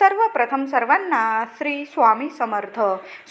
सर्वप्रथम सर्वांना श्री स्वामी समर्थ.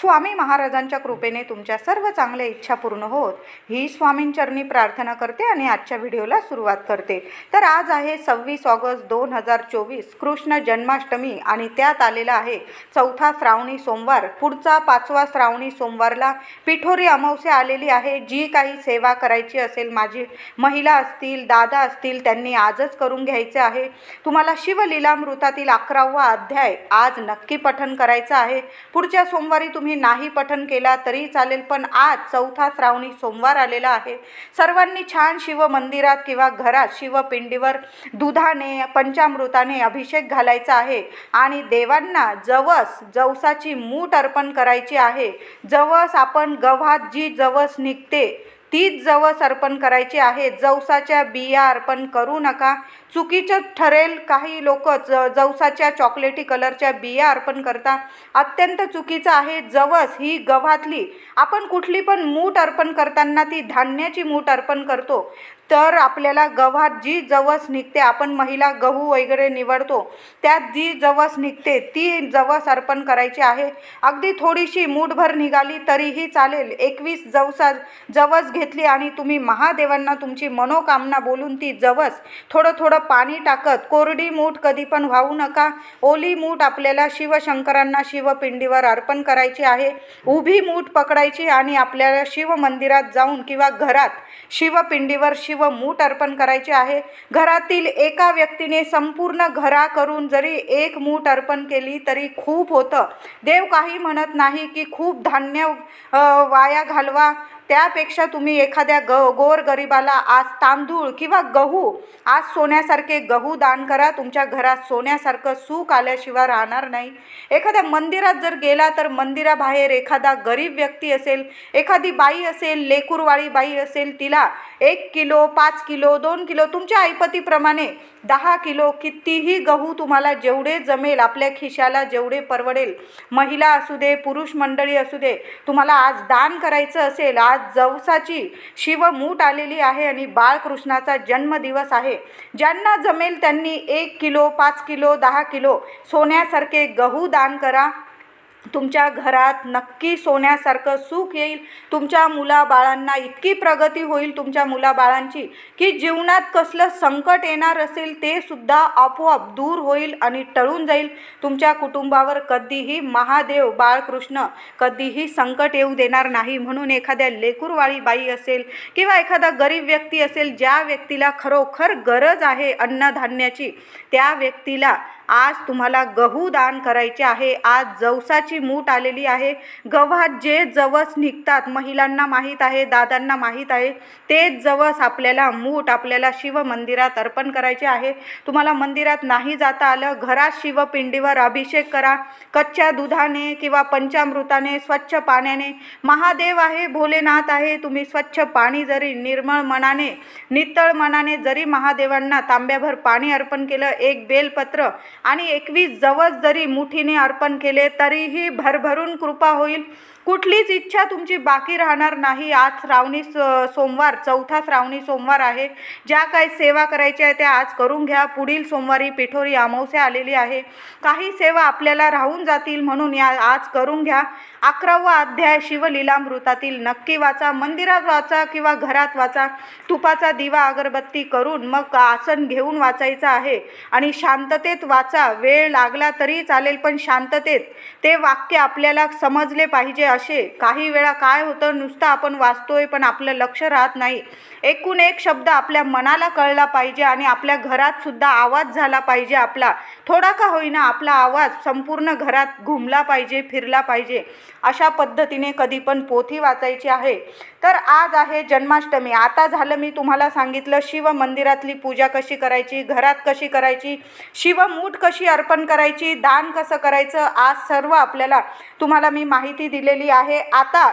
स्वामी महाराजांच्या कृपेने तुमच्या सर्व चांगल्या इच्छा पूर्ण होत. ही स्वामींचरणी प्रार्थना करते आणि आजच्या व्हिडिओला सुरुवात करते. तर आज आहे सव्वीस ऑगस्ट दोन हजार चोवीस कृष्ण जन्माष्टमी आणि त्यात आलेला आहे चौथा श्रावणी सोमवार. पुढचा पाचवा श्रावणी सोमवारला पिठोरी अमावस्या आलेली आहे. जी काही सेवा करायची असेल माझी महिला असतील दादा असतील त्यांनी आजच करून घ्यायचे आहे. तुम्हाला शिवलीलामृतातील अकरावा अध्याय आज नक्की पठन करायचं आहे. पुढच्या सोमवारी तुम्ही नाही पठन केला तरी चालेल पण आज चौथा श्रावणी सोमवार आलेला आहे. सर्वांनी छान शिव मंदिरात किंवा घरात शिवपिंडीवर दुधाने पंचामृताने अभिषेक घालायचा आहे आणि देवांना जवस जवसाची मूठ अर्पण करायची आहे. जवस आपण गव्हात जी जवस निघते तीच जवस अर्पण करायची आहे. जवसाच्या बिया अर्पण करू नका. चुकीचं ठरेल काही लोक ज जवसाच्या चॉकलेटी कलरच्या बिया अर्पण करता. अत्यंत चुकीचं आहे. जवस ही गव्हातली. आपण कुठली पण मूठ अर्पण करताना ती धान्याची मूठ अर्पण करतो. तर आपल्याला गव्हात जी जवस निघते आपण महिला गहू वगैरे निवडतो त्यात जी जवस निघते ती जवस अर्पण करायची आहे. अगदी थोडीशी मूठभर निघाली तरीही चालेल. एकवीस जवसा जवस घेतली आणि तुम्ही महादेवांना तुमची मनोकामना बोलून ती जवस थोडं थोडं पाणी टाकत कोरडी मूठ कधी पण वाहू नका. ओली मूठ आपल्याला शिवशंकरांना शिवपिंडीवर अर्पण करायची आहे. उभी मूठ पकडायची आणि आपल्याला शिवमंदिरात जाऊन किंवा घरात शिवपिंडीवर शिव व मूठ अर्पण करायचे आहे. घरातील एका व्यक्तीने संपूर्ण घरा करून जरी एक मूठ अर्पण केली तरी खूप होतं. देव काही म्हणत नाही की खूप धान्य वाया घालवा. त्यापेक्षा तुम्ही एखाद्या ग गोर गरिबाला आज तांदूळ किंवा गहू आज सोन्यासारखे गहू दान करा. तुमच्या घरात सोन्यासारखं सुख आल्याशिवाय राहणार नाही. एखाद्या मंदिरात जर गेला तर मंदिराबाहेर एखादा गरीब व्यक्ती असेल एखादी बाई असेल लेकूरवाळी बाई असेल तिला एक किलो पाच किलो दोन किलो तुमच्या ऐपतीप्रमाणे दहा किलो कितीही गहू तुम्हाला जेवढे जमेल आपल्या खिशाला जेवढे परवडेल महिला असू दे पुरुष मंडळी असू दे तुम्हाला आज दान करायचं असेल आज जवसाची शिवमूठ आलेली आहे आणि बाळकृष्णाचा जन्मदिवस आहे. ज्यांना जमेल त्यांनी एक किलो पाच किलो दहा किलो सोन्यासारखे गहू दान करा. तुमच्या घरात नक्की सोन्यासारखं सुख येईल. तुमच्या मुलाबाळांना इतकी प्रगती होईल तुमच्या मुलाबाळांची की जीवनात कसलं संकट येणार असेल ते सुद्धा आपोआप दूर होईल आणि टळून जाईल. तुमच्या कुटुंबावर कधीही महादेव बाळकृष्ण कधीही संकट येऊ देणार नाही म्हणून एखाद्या लेकूरवाळी बाई असेल किंवा एखादा गरीब व्यक्ती असेल ज्या व्यक्तीला खरोखर गरज आहे अन्नधान्याची त्या व्यक्तीला आज तुम्हाला गहू दान करायचे आहे. आज जवसाची मूठ आलेली आहे. गव्हात जे जवस निघतात महिलांना माहीत आहे दादांना माहीत आहे तेच जवस आपल्याला मूठ आपल्याला शिवमंदिरात अर्पण करायचे आहे. तुम्हाला मंदिरात नाही जाता आलं घरात शिवपिंडीवर अभिषेक करा. कच्च्या दुधाने किंवा पंचामृताने स्वच्छ पाण्याने. महादेव आहे भोलेनाथ आहे तुम्ही स्वच्छ पाणी जरी निर्मळ मनाने नितळ मनाने जरी महादेवांना तांब्याभर पाणी अर्पण केलं एक बेलपत्र आणि एकवीस जवस जरी मुठीने अर्पण केले तरीही भरभरून कृपा होईल. कुठलीच इच्छा तुमची बाकी राहणार नाही. आज श्रावणी स- सोमवार चौथा श्रावणी सोमवार आहे. ज्या काही सेवा करायच्या आहे त्या आज करून घ्या. पुढील सोमवारी पिठोरी अमावस्या आलेली आहे. काही सेवा आपल्याला राहून जातील म्हणून या आज करून घ्या. अकरावा अध्याय शिवलीलामृतातील. नक्की वाचा मंदिरात वाचा किंवा घरात वाचा. तुपाचा दिवा अगरबत्ती करून मग आसन घेऊन वाचायचं आहे. आणि शांततेत वाचा. वेळ लागला तरी चालेल पण शांततेत ते वाक्य आपल्याला समजले पाहिजे असे. काही वेळा काय होतं नुसतं आपण वाचतोय पण आपलं लक्ष राहत नाही. एकूण एक शब्द आपल्या मनाला कळला पाहिजे आणि आपल्या घरात सुद्धा आवाज झाला पाहिजे आपला. थोडा का होईना आपला आवाज संपूर्ण घरात घुमला पाहिजे फिरला पाहिजे. अशा पद्धतीने कधी पण पोथी वाचायची आहे. तर आज आहे जन्माष्टमी. आता झालं मी तुम्हाला सांगितलं शिव मंदिरातली पूजा कशी करायची घरात कशी करायची शिवमूठ कशी अर्पण करायची दान कसं करायचं आज सर्व आपल्याला तुम्हाला मी माहिती दिलेली आहे. आता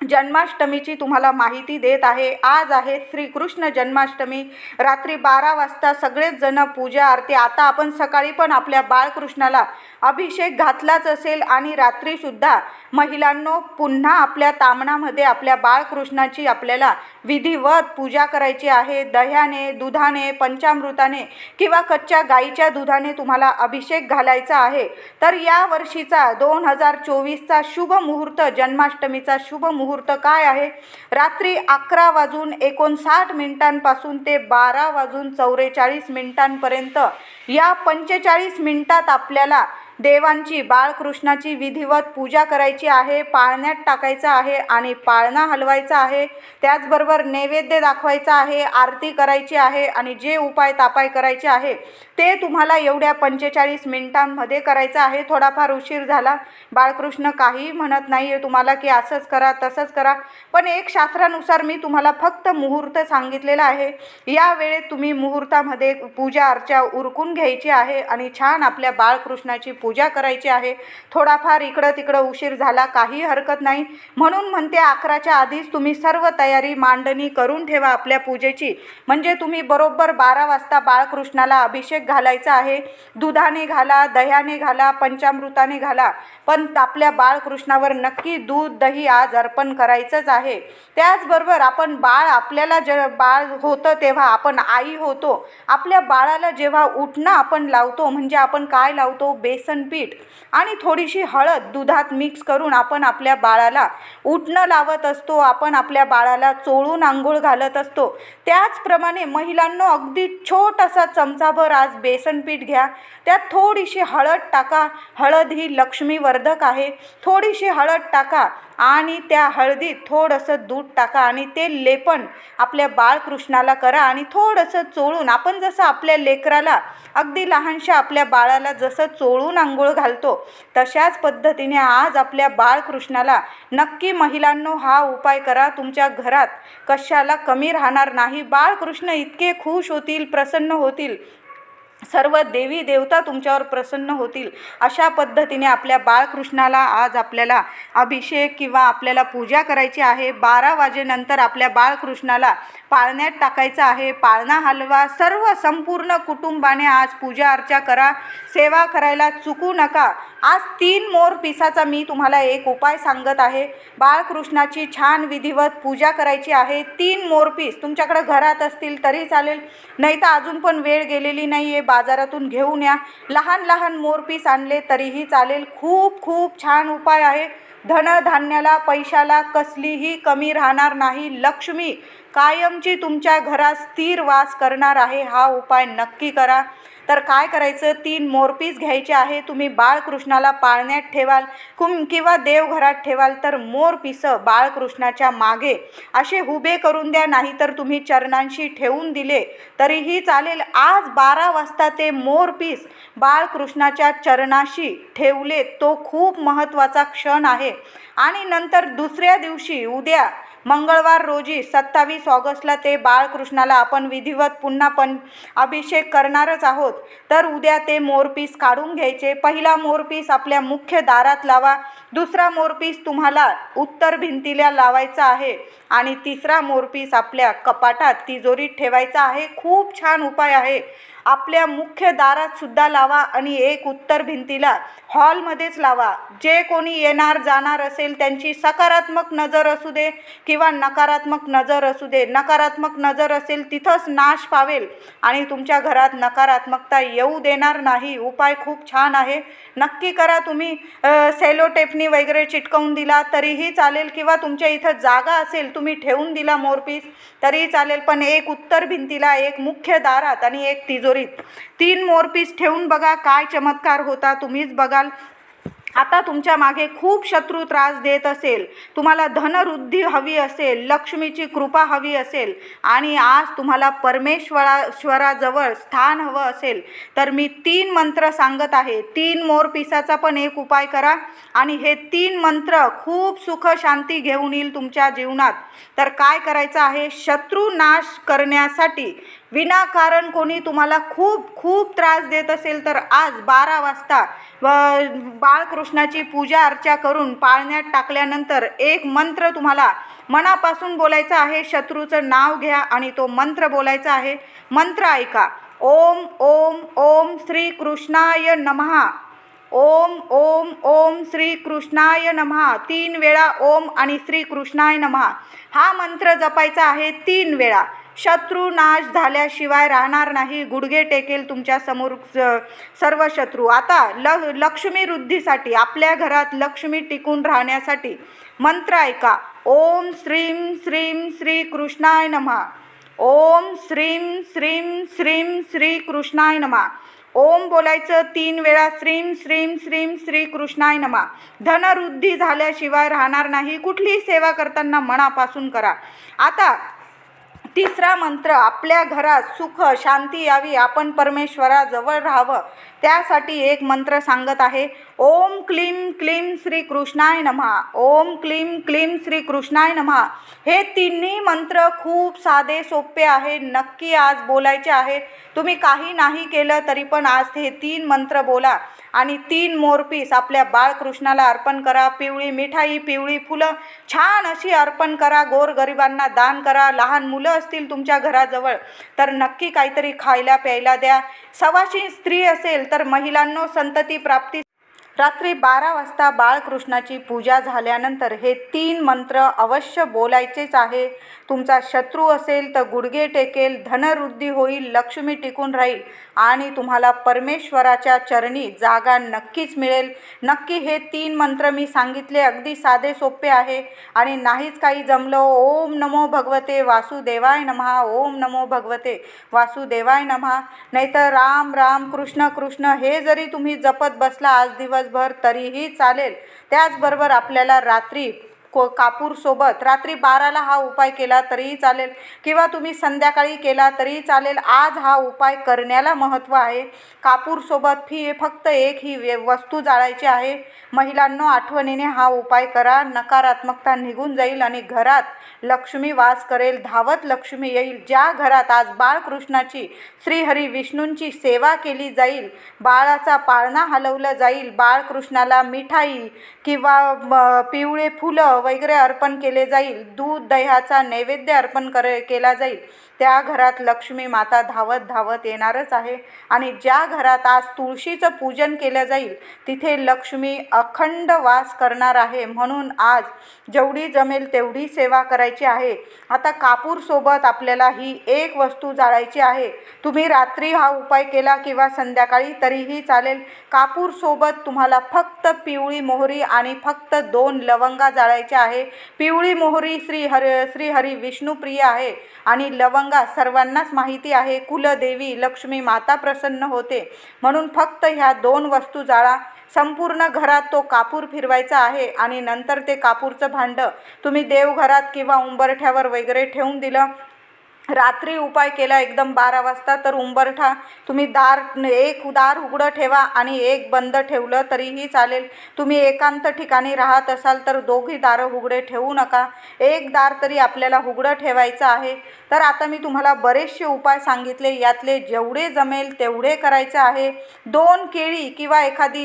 जन्माष्टमीची तुम्हाला माहिती देत आहे. आज आहे श्रीकृष्ण जन्माष्टमी. रात्री बारा वाजता सगळेच जण पूजा आरती. आता आपण सकाळी पण आपल्या बाळकृष्णाला अभिषेक घातलाच असेल आणि रात्रीसुद्धा महिलांनो पुन्हा आपल्या तामणामध्ये आपल्या बाळकृष्णाची आपल्याला विधिवत पूजा करायची आहे. दह्याने दुधाने पंचामृताने किंवा कच्च्या गाईच्या दुधाने तुम्हाला अभिषेक घालायचा आहे. तर या वर्षीचा दोन हजार चोवीसचा शुभ मुहूर्त जन्माष्टमीचा शुभ मुहूर्त मुहूर्त काय आहे? रात्री अकरा वाजून एकोणसाठ मिनिटांपासून ते बारा वाजून चौवेचाळीस मिनिटांपर्यंत या पंचेचाळीस मिनिटात आपल्याला देवांची बाळकृष्णाची विधिवत पूजा करायची आहे पाळण्यात टाकायचं आहे आणि पाळणा हलवायचा आहे. त्याचबरोबर नैवेद्य दाखवायचा आहे आरती करायची आहे आणि जे उपाय तापाय करायचे आहे ते तुम्हाला एवढ्या पंचेचाळीस मिनिटांमध्ये करायचं आहे. थोडाफार उशीर झाला. बाळकृष्ण काहीही म्हणत नाही आहे तुम्हाला की असंच करा तसंच करा. पण एक शास्त्रानुसार मी तुम्हाला फक्त मुहूर्त सांगितलेला आहे. या वेळेत तुम्ही मुहूर्तामध्ये पूजा अर्चा उरकून घ्यायची आहे आणि छान आपल्या बाळकृष्णाची पूजा करायची आहे. थोडाफार इकडं तिकडं उशीर झाला काही हरकत नाही. म्हणून म्हणते अकराच्या आधीच तुम्ही सर्व तयारी मांडणी करून ठेवा आपल्या पूजेची. म्हणजे तुम्ही बरोबर बारा वाजता बाळकृष्णाला अभिषेक घालायचा आहे. दुधाने घाला दह्याने घाला पंचामृताने घाला. पण आपल्या बाळकृष्णावर नक्की दूध दही आज अर्पण करायचंच आहे. त्याचबरोबर आपण बाळ आपल्याला जे बाळ होतं तेव्हा आपण आई होतो. आपल्या बाळाला जेव्हा उठणं आपण लावतो म्हणजे आपण काय लावतो? बेसन पीठ आणि थोडीशी हळद दुधात मिक्स करून आपण आपल्या बाळाला उठणं लावत असतो आपण आपल्या बाळाला चोळून आंघोळ घालत असतो. त्याचप्रमाणे महिलांनो अगदी छोटासा चमचाभर आज बेसन पीठ घ्या. त्यात थोडीशी हळद टाका. हळद ही लक्ष्मीवर्धक आहे. थोडीशी हळद टाका. आणि त्या हळदीत थोडंसं दूध टाका आणि ते लेपन आपल्या बाळकृष्णाला करा आणि थोडंसं चोळून आपण जसं आपल्या लेकराला अगदी लहानशा आपल्या बाळाला जसं चोळून आंघोळ घालतो तशाच पद्धतीने आज आपल्या बाळकृष्णाला नक्की महिलांनो हा उपाय करा. तुमच्या घरात कशाला कमी राहणार नाही. बाळकृष्ण इतके खुश होतील प्रसन्न होतील. सर्व देवी देवता तुमच्यावर प्रसन्न होतील. अशा पद्धतीने आपल्या बाळकृष्णाला आज आपल्याला अभिषेक किंवा आपल्याला पूजा करायची आहे. बारा वाजेनंतर आपल्या बाळकृष्णाला पाळण्यात टाकायचं आहे. पाळणा हलवा सर्व संपूर्ण कुटुंबाने आज पूजा अर्चा करा. सेवा करायला चुकू नका. आज तीन मोर पिसाचा मी तुम्हाला एक उपाय सांगत आहे. बाळकृष्णाची छान विधिवत पूजा करायची आहे. तीन मोरपीस तुमच्याकडे घरात असतील तरी चालेल. नाही तर अजून पण वेळ गेलेली नाही आहे बाजारातून घेऊन या. लहान लहान मोरपीस आणले तरीही चालेल. खूप खूप छान उपाय आहे. धनधान्याला पैशाला कसलीही कमी राहणार नाही. लक्ष्मी कायमची तुमच्या घरात स्थिर वास करणार आहे. हा उपाय नक्की करा. तर काय करायचं? तीन मोरपीस घ्यायचे आहे. तुम्ही बाळकृष्णाला पाळण्यात ठेवाल कुम किंवा देवघरात ठेवाल तर मोरपिसं बाळकृष्णाच्या मागे. असे हुबे करून द्या नाही तर तुम्ही चरणांशी ठेवून दिले. तरीही चालेल आज बारा वाजता ते मोरपीस बाळकृष्णाच्या चरणाशी ठेवले. तो खूप महत्त्वाचा क्षण आहे. आणि नंतर दुसऱ्या दिवशी उद्या मंगळवार रोजी सत्तावीस ऑगस्टला ते बाळकृष्णाला आपण विधिवत पुन्हा पण अभिषेक करणारच आहोत. तर उद्या ते मोरपीस काढून घ्यायचे. पहिला मोरपीस आपल्या मुख्य दारात लावा. दुसरा मोरपीस तुम्हाला उत्तर भिंतीला लावायचा आहे. आणि तिसरा मोरपीस आपल्या कपाटात तिजोरीत ठेवायचा आहे. खूप छान उपाय आहे. आपल्या मुख्य दारात सुद्धा लावा आणि एक उत्तर भिंतीला हॉलमध्येच लावा. जे कोणी येणार जाणार असेल त्यांची सकारात्मक नजर असू दे किंवा नकारात्मक नजर असू दे. नकारात्मक नजर असेल तिथंच नाश पावेल आणि तुमच्या घरात नकारात्मकता येऊ देणार नाही. उपाय खूप छान आहे. नक्की करा तुम्ही. सेलो टेपनी वगैरे चिटकवून दिला तरीही चालेल किंवा तुमच्या इथं जागा असेल तुम्ही ठेवून दिला मोरपीस तरीही चालेल. पण एक उत्तर भिंतीला एक मुख्य दारात आणि एक तिजोरी तिजोरीत तीन मोरपीस ठेवून बघा काय चमत्कार होता तुम्हीच बघाल. आता तुमच्या मागे खूप शत्रू त्रास देत असेल. तुम्हाला धनवृद्धी हवी असेल लक्ष्मीची कृपा हवी असेल आणि आज तुम्हाला परमेश्वराश्वराजवळ स्थान हवं असेल तर मी तीन मंत्र सांगत आहे. तीन मोरपिसाचा पण एक उपाय करा आणि हे तीन मंत्र खूप सुख शांती घेऊन येईल तुमच्या जीवनात. तर काय करायचं आहे? शत्रू नाश करण्यासाठी विनाकारण कोणी तुम्हाला खूप खूप त्रास देत असेल तर आज बारा वाजता व बाळकृष्णाची पूजा अर्चा करून पाळण्यात टाकल्यानंतर एक मंत्र तुम्हाला मनापासून बोलायचा आहे. शत्रूचं नाव घ्या आणि तो मंत्र बोलायचा आहे. मंत्र ऐका. ओम ओम ओम श्री कृष्णाय नमहा ओम ओम ओम श्री कृष्णाय नमहा तीन वेळा ओम आणि श्री कृष्णाय नमहा हा मंत्र जपायचा आहे तीन वेळा. शत्रू नाश झाल्याशिवाय राहणार नाही. गुडघे टेकेल तुमच्यासमोर स- सर्व शत्रू. आता ल लक्ष्मी वृद्धीसाठी आपल्या घरात लक्ष्मी टिकून राहण्यासाठी मंत्र ऐका. ओम श्रीं श्रीं श्री कृष्णाय नमहा ओम श्रीं श्रीं श्रीं श्री कृष्णाय नमा. ओम बोलायचं तीन वेळा श्रीम श्रीम श्रीम श्री कृष्णाय नमा. धनवृद्धी झाल्याशिवाय राहणार नाही. कुठलीही सेवा करताना मनापासून करा. आता तिसरा मंत्र आपल्या घरात सुख शांती यावी आपण परमेश्वराजवळ राहावं. त्यासाठी एक मंत्र सांगत आहे. ओम क्लीम क्लीम श्री कृष्णाय नमहा ओम क्लीम क्लीम श्री कृष्णाय नमहा हे तिन्ही मंत्र खूप साधे सोपे आहे. नक्की आज बोलायचे आहे. तुम्ही काही नाही केलं तरी पण आज हे तीन मंत्र बोला. आणि तीन मोरपीस आपल्या बाळकृष्णाला अर्पण करा. पिवळी मिठाई पिवळी फुलं छान अशी अर्पण करा. गोरगरिबांना दान करा. लहान मुलं असतील तुमच्या घराजवळ. तर नक्की काहीतरी खायला प्यायला द्या. सवाशी स्त्री असेल तर महिलांनो संतती प्राप्ती. रात्री बारा वाजता बाळकृष्णाची पूजा झाल्यानंतर हे तीन मंत्र अवश्य बोलायचेच आहे. तुमचा शत्रू असेल तर गुडघे टेकेल धनवृद्धी होईल लक्ष्मी टिकून राहील. आणि तुम्हाला परमेश्वराच्या चरणी जागा नक्कीच मिळेल. नक्की हे तीन मंत्र मी सांगितले अगदी साधे सोपे आहे. आणि नाहीच काही जमलं ओम नमो भगवते वासुदेवाय नमहा ओम नमो भगवते वासुदेवाय नमहा. नाहीतर राम राम कृष्ण कृष्ण हे जरी तुम्ही जपत बसला आज दिवसभर तरीही चालेल. त्याचबरोबर आपल्याला रात्री को कापूरसोबत रात्री बाराला हा उपाय केला तरीही चालेल. किंवा तुम्ही संध्याकाळी केला तरीही चालेल. आज हा उपाय करण्याला महत्त्व आहे. कापूरसोबत फी फक्त एक ही वस्तू जाळायची आहे. महिलांनो आठवणीने हा उपाय करा. नकारात्मकता निघून जाईल आणि घरात लक्ष्मी वास करेल. धावत लक्ष्मी येईल. ज्या घरात आज बाळकृष्णाची श्रीहरी विष्णूंची सेवा केली जाईल बाळाचा पाळणा हलवलं जाईल बाळकृष्णाला मिठाई किंवा पिवळे फुलं वगैरे अर्पण केले जाईल. दूध दह्याचा नैवेद्य अर्पण कर केला जाईल. त्या घरात लक्ष्मी माता धावत धावत येणारच आहे. आणि ज्या घरात आज तुळशीचं पूजन केलं जाईल तिथे लक्ष्मी अखंड वास करणार आहे. म्हणून आज जेवढी जमेल तेवढी सेवा करायची आहे. आता कापूरसोबत आपल्याला ही एक वस्तू जाळायची आहे. तुम्ही रात्री हा उपाय केला किंवा संध्याकाळी तरीही चालेल. कापूरसोबत तुम्हाला फक्त पिवळी मोहरी आणि फक्त दोन लवंगा जाळायच्या आहे. पिवळी मोहरी श्री हर श्री हरी विष्णुप्रिय आहे. आणि लवंग सर्वांनाच माहिती आहे कुलदेवी लक्ष्मी माता प्रसन्न होते. म्हणून फक्त ह्या दोन वस्तू जाळा. संपूर्ण घरात तो कापूर फिरवायचा आहे आणि नंतर ते कापूरचं भांडं. तुम्ही देवघरात किंवा उंबरठ्यावर वगैरे ठेवून दिलं रात्री उपाय केला एकदम बारा वाजता तर उंबरठा तुम्ही दार एक दार उघडं ठेवा आणि एक बंद ठेवलं तरीही चालेल. तुम्ही एकांत ठिकाणी राहत असाल तर दोघी दारं उघडे ठेवू नका. एक दार तरी आपल्याला उघडं ठेवायचं आहे. तर आता मी तुम्हाला बरेचसे उपाय सांगितले. यातले जेवढे जमेल तेवढे करायचे आहे. दोन केळी किंवा एखादी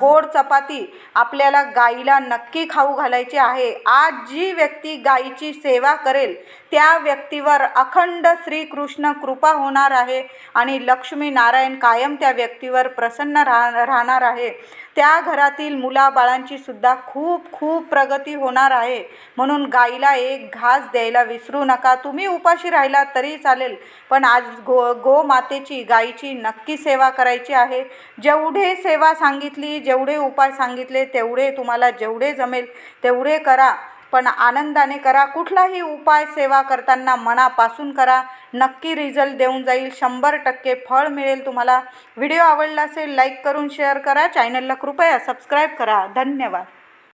गोड चपाती आपल्याला गाईला नक्की खाऊ घालायची आहे. आज जी व्यक्ती गाईची सेवा करेल त्या व्यक्तीवर अखंड श्रीकृष्ण कृपा होणार आहे आणि लक्ष्मी नारायण कायम त्या व्यक्तीवर प्रसन्न राह राहणार आहे. त्या घरातील मुलाबाळांची सुद्धा खूप खूप प्रगती होणार आहे. म्हणून गाईला एक घास द्यायला विसरू नका. तुम्ही उपाशी राहिला तरी चालेल. पण आज गो गोमातेची गाईची नक्की सेवा करायची आहे. जेवढे सेवा सांगितली जेवढे उपाय सांगितले तेवढे तुम्हाला जेवढे जमेल तेवढे करा. पण आनंदाने करा. कुठलाही उपाय सेवा करताना मनापासून करा. नक्की रिझल्ट देऊन जाईल. शंभर टक्के फळ मिळेल तुम्हाला. व्हिडिओ आवडला असेल लाईक करून शेअर करा. चॅनलला कृपया सबस्क्राईब करा. धन्यवाद.